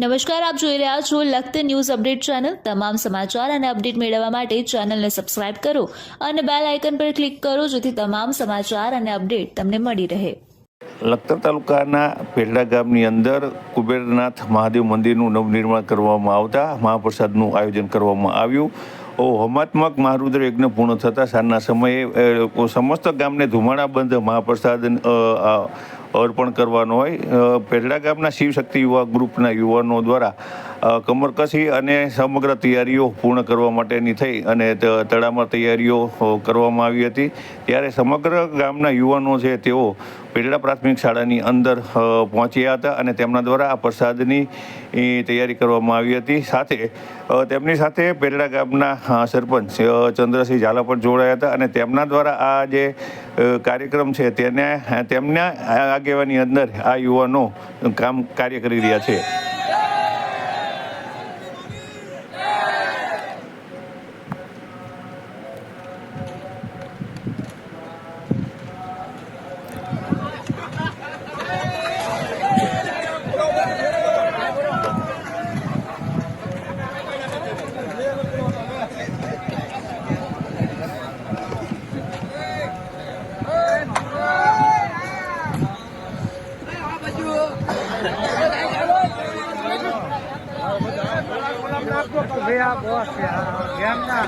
નમસ્કાર, આપ જોઈ રહ્યા છો લખત ન્યૂઝ અપડેટ ચેનલ. તમામ સમાચાર અને અપડેટ મેળવવા માટે ચેનલને સબસ્ક્રાઇબ કરો અને બેલ આઇકન પર ક્લિક કરો, જેથી તમામ સમાચાર અને અપડેટ તમને મળી રહે. લખતર તાલુકાના પેરડા ગામની અંદર કુબેરનાથ મહાદેવ મંદિરનું નવનિર્માણ કરવામાં આવતા, મહાપ્રસાદનું આયોજન કરવામાં આવ્યું. હોમાત્મક મહારુદ્ર યજ્ઞ પૂર્ણ થતાં સાંજના સમયે સમસ્ત ગામને ધુમાડાબંધ મહાપ્રસાદ અ, અ, અર્પણ કરવાનો હોય. અ, ગામના શિવશક્તિ યુવા ગ્રુપના યુવાનો દ્વારા કમર કસી અને સમગ્ર તૈયારીઓ પૂર્ણ કરવા માટેની થઈ અને ત- તડામાર તૈયારીઓ કરવામાં આવી હતી. ત્યારે સમગ્ર ગામના યુવાનો છે તેઓ પેરડા પ્રાથમિક શાળાની અંદર પહોંચ્યા હતા અને તેમના દ્વારા આ પ્રસાદની તૈયારી કરવામાં આવી હતી. સાથે તેમની સાથે પેરડા ગામના સરપંચ ચંદ્રસિંહ ઝાલા પણ જોડાયા હતા અને તેમના દ્વારા આ જે કાર્યક્રમ છે તેને, તેમના આગેવાની અંદર આ યુવાનો કામ કાર્ય કરી રહ્યા છે. ભૈયા બોસ છે. ગેમના